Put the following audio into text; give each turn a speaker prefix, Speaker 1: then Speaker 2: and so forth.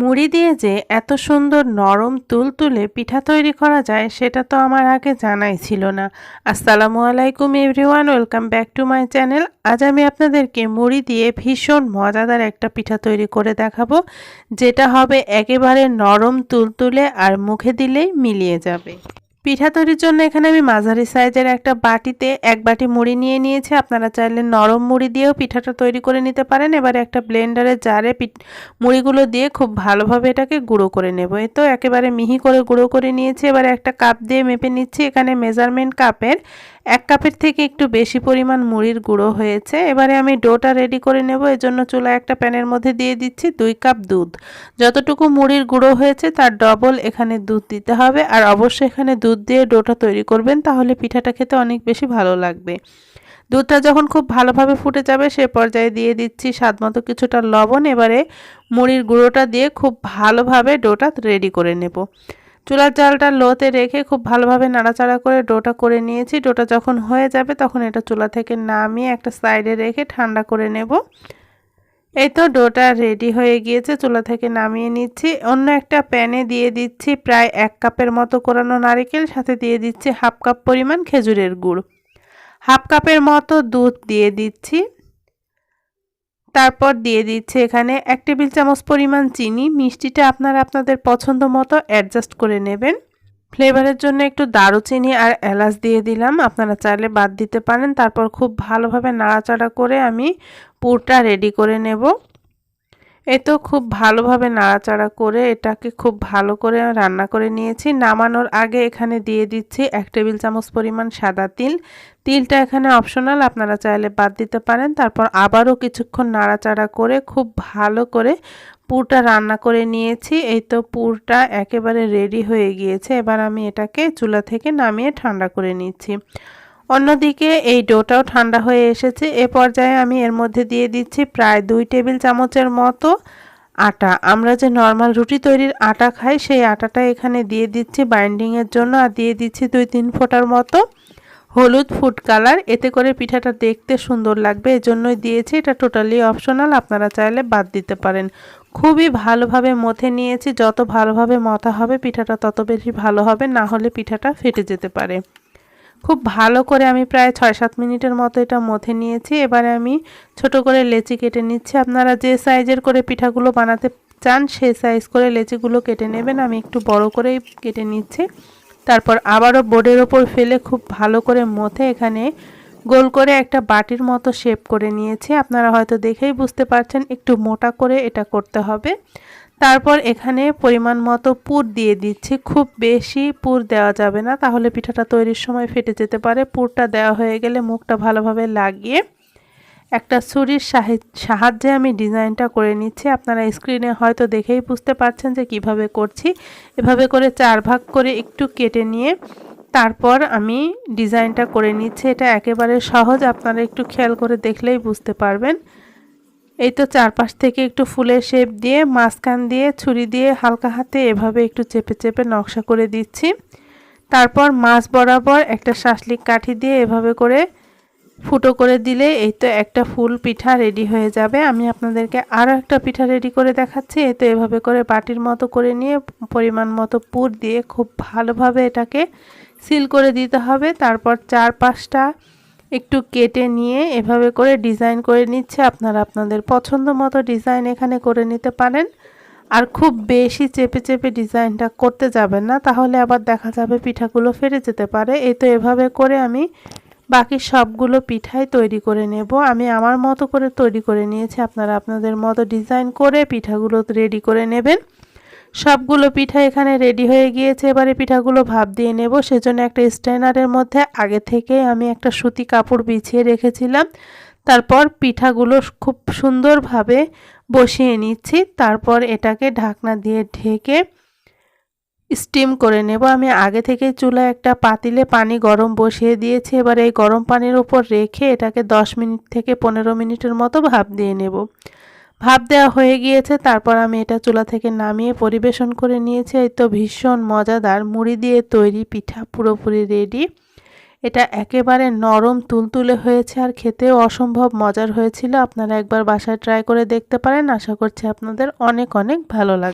Speaker 1: মুড়ি দিয়ে যে এত সুন্দর নরম তুলতুলে পিঠা তৈরি করা যায়, সেটা তো আমার আগে জানাই ছিল না। আসসালামু আলাইকুম everyone, welcome back to my channel. আজ আমি আপনাদেরকে মুড়ি দিয়ে ভীষণ মজাদার একটা পিঠা তৈরি করে দেখাবো, যেটা হবে একেবারে নরম তুলতুলে আর মুখে দিলেই মিলিয়ে যাবে। পিঠা তৈরির জন্য এখানে আমি মাঝারি সাইজের একটা বাটিতে এক বাটি মুড়ি নিয়ে নিয়েছি। আপনারা চাইলে নরম মুড়ি দিয়েও পিঠাটা তৈরি করে নিতে পারেন। এবারে একটা ব্লেন্ডারে জারে মুড়িগুলো দিয়ে খুব ভালোভাবে এটাকে গুঁড়ো করে নেব। এই তো একেবারে মিহি করে গুঁড়ো করে নিয়েছি। এবারে একটা কাপ দিয়ে মেপে নিচ্ছি। এখানে মেজারমেন্ট কাপের এক কাপের থেকে একটু বেশি পরিমাণ মুড়ির গুঁড়ো হয়েছে। এবারে আমি ডোটা রেডি করে নেব। এজন্য চুলা একটা প্যানের মধ্যে দিয়ে দিচ্ছি দুই কাপ দুধ। যতটুকু মুড়ির গুঁড়ো হয়েছে তার ডবল এখানে দুধ দিতে হবে। আর অবশ্যই এখানে দুধ দিয়ে ডোটা তৈরি করবেন, তাহলে পিঠাটা খেতে অনেক বেশি ভালো লাগবে। দুধটা যখন খুব ভালোভাবে ফুটে যাবে, সে পর্যায়ে দিয়ে দিচ্ছি স্বাদ মতো কিছুটা লবণ। এবারে মুড়ির গুঁড়োটা দিয়ে খুব ভালোভাবে ডোটা রেডি করে নেব। চুলার জালটা লোতে রেখে খুব ভালোভাবে নাড়াচাড়া করে ডোটা করে নিয়েছি। ডোটা যখন হয়ে যাবে তখন এটা চুলা থেকে নামিয়ে একটা সাইডে রেখে ঠান্ডা করে নেব। এই তো ডোটা রেডি হয়ে গিয়েছে, চুলা থেকে নামিয়ে নিচ্ছি। অন্য একটা প্যানে দিয়ে দিচ্ছি প্রায় এক কাপের মতো কোরানো নারিকেল, সাথে দিয়ে দিচ্ছি হাফ কাপ পরিমাণ খেজুরের গুড়। হাফ কাপের মতো দুধ দিয়ে দিচ্ছি। তারপর দিয়ে দিচ্ছে এখানে এক টেবিল চামচ পরিমাণ চিনি। মিষ্টিটা আপনারা আপনাদের পছন্দ মতো অ্যাডজাস্ট করে নেবেন। ফ্লেভারের জন্য একটু দারুচিনি আর এলাচ দিয়ে দিলাম। আপনারা চাইলে বাদ দিতে পারেন। তারপর খুব ভালোভাবে নাড়াচাড়া করে আমি পুরটা রেডি করে নেব। এ তো খুব ভালোভাবে নাড়াচাড়া করে এটাকে খুব ভালো করে রান্না করে নিয়েছি। নামানোর আগে এখানে দিয়ে দিচ্ছি এক টেবিল চামচ পরিমাণ সাদা তিল। তিলটা এখানে অপশনাল, আপনারা চাইলে বাদ দিতে পারেন। তারপর আবারও কিছুক্ষণ নাড়াচাড়া করে খুব ভালো করে পুরটা রান্না করে নিয়েছি। এই তো পুরটা একেবারে রেডি হয়ে গিয়েছে। এবার আমি এটাকে চুলা থেকে নামিয়ে ঠান্ডা করে নিচ্ছি। অন্যদিকে এই ডোটাও ঠান্ডা হয়ে এসেছে। এ পর্যায়ে আমি এর মধ্যে দিয়ে দিচ্ছি প্রায় দুই টেবিল চামচের মতো আটা। আমরা যে নর্মাল রুটি তৈরির আটা খাই, সেই আটাটা এখানে দিয়ে দিচ্ছি বাইন্ডিংয়ের জন্য আর দিয়ে দিচ্ছি দুই তিন ফোটার মতো হলুদ ফুড কালার এতে করে পিঠাটা দেখতে সুন্দর লাগবে। এজন্যই দিয়েছি। এটা টোটালি অপশনাল আপনারা চাইলে বাদ দিতে পারেন। খুবই ভালোভাবে মথে নিয়েছি। যত ভালোভাবে মথা হবে, পিঠাটা তত বেশি ভালো হবে। না হলে পিঠাটা ফেটে যেতে পারে। খুব ভালো করে আমি প্রায় ছয় সাত মিনিটের মতো এটা মথে নিয়েছি। এবারে আমি ছোট করে লেচি কেটে নিচ্ছি। আপনারা যে সাইজের করে পিঠাগুলো বানাতে চান সেই সাইজ করে লেচিগুলো কেটে নেবেন। আমি একটু বড় করেই কেটে নিচ্ছি। তারপর আবারও বোর্ডের ওপর ফেলে খুব ভালো করে মথে এখানে গোল করে একটা বাটির মতো শেপ করে নিয়েছি। আপনারা হয়তো দেখেই বুঝতে পারছেন, একটু মোটা করে এটা করতে হবে। তারপর এখানে পরিমাণ মতো পুর দিয়ে দিচ্ছি। খুব বেশি পুর দেওয়া যাবে না, তাহলে পিঠাটা তৈরির সময় ফেটে যেতে পারে। পুরটা দেওয়া হয়ে গেলে মুখটা ভালোভাবে লাগিয়ে একটা ছুরির সাহায্যে আমি ডিজাইনটা করে নিচ্ছি। আপনারা স্ক্রিনে হয়তো দেখেই বুঝতে পারছেন যে কীভাবে করছি। এভাবে করে চার ভাগ করে একটু কেটে নিয়ে তারপর আমি ডিজাইনটা করে নিচ্ছি। এটা একেবারে সহজ, আপনারা একটু খেয়াল করে দেখলেই বুঝতে পারবেন। এই তো চারপাশ থেকে একটু ফুলের শেপ দিয়ে, মাঝখান দিয়ে, ছুরি দিয়ে হালকা হাতে এভাবে একটু চেপে চেপে নকশা করে দিচ্ছি। তারপর মাছ বরাবর একটা শাসলিক কাঠি দিয়ে এভাবে করে ফুটো করে দিলে এই তো একটা ফুল পিঠা রেডি হয়ে যাবে। আমি আপনাদেরকে আরও একটা পিঠা রেডি করে দেখাচ্ছি। এই তো এভাবে করে বাটির মতো করে নিয়ে পরিমাণ মতো পুর দিয়ে খুব ভালোভাবে এটাকে সিল করে দিতে হবে। তারপর চার পাঁচটা একটু কেটে নিয়ে এভাবে করে ডিজাইন করে নিচ্ছে। আপনারা আপনাদের পছন্দ মতো ডিজাইন এখানে করে নিতে পারেন। আর খুব বেশি চেপে চেপে ডিজাইনটা করতে যাবেন না, তাহলে আবার দেখা যাবে পিঠাগুলো ফেটে যেতে পারে। এই তো এভাবে করে আমি বাকি সবগুলো পিঠাই তৈরি করে নেব। আমি আমার মতো করে তৈরি করে নিয়েছি। আপনারা আপনাদের মতো ডিজাইন করে পিঠাগুলো রেডি করে নেবেন। সবগুলো পিঠা এখানে রেডি হয়ে গিয়েছে। এবারে পিঠাগুলো ভাপ দিয়ে নেব। সেজন্য একটা স্ট্যান্ডারের মধ্যে আগে থেকে আমি একটা সুতি কাপড় বিছিয়ে রেখেছিলাম। তারপর পিঠাগুলো খুব সুন্দরভাবে বসিয়ে নিচ্ছি। তারপর এটাকে ঢাকনা দিয়ে ঢেকে স্টিম করে নেব। আমি আগে থেকে চুলায় একটা পাতিলে পানি গরম বসিয়ে দিয়েছি। এবার এই গরম পানির উপর রেখে এটাকে 10 মিনিট থেকে পনেরো মিনিটের মতো ভাপ দিয়ে নেব। ভাপ দেওয়া হয়ে গিয়েছে, তারপর আমি এটা চুলা থেকে নামিয়ে পরিবেশন করে নিয়েছি। এই তো ভীষণ মজাদার মুড়ি দিয়ে তৈরি পিঠা, পুরোপুরি রেডি এটা একেবারে নরম তুলতুলে হয়েছে আর খেতেও অসম্ভব মজার হয়েছিল। আপনারা একবার বাসায় ট্রাই করে দেখতে পারেন। আশা করছি আপনাদের অনেক অনেক ভালো লাগবে।